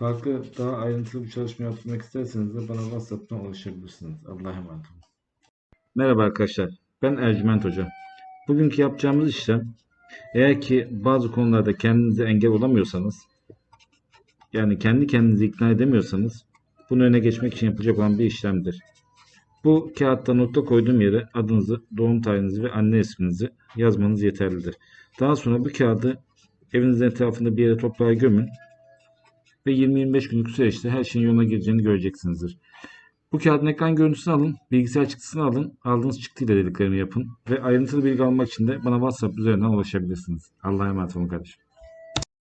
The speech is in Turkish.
Farklı daha ayrıntılı bir çalışma yapmak isterseniz de bana WhatsApp'tan ulaşabilirsiniz. Allah'a emanet olun. Merhaba arkadaşlar. Ben Ercüment Hoca. Bugünkü yapacağımız işlem eğer ki bazı konularda kendinize engel olamıyorsanız yani kendi kendinizi ikna edemiyorsanız bunu öne geçmek için yapılacak olan bir işlemdir. Bu kağıtta nokta koyduğum yere adınızı, doğum tarihinizi ve anne isminizi yazmanız yeterlidir. Daha sonra bu kağıdı evinizin etrafında bir yere toprağa gömün ve 20-25 günlük süreçte her şeyin yoluna gireceğini göreceksinizdir. Bu kağıdın ekran görüntüsünü alın, bilgisayar çıktısını alın, aldığınız çıktıyla dediklerimi yapın ve ayrıntılı bilgi almak için de bana WhatsApp üzerinden ulaşabilirsiniz. Allah'a emanet olun kardeşim.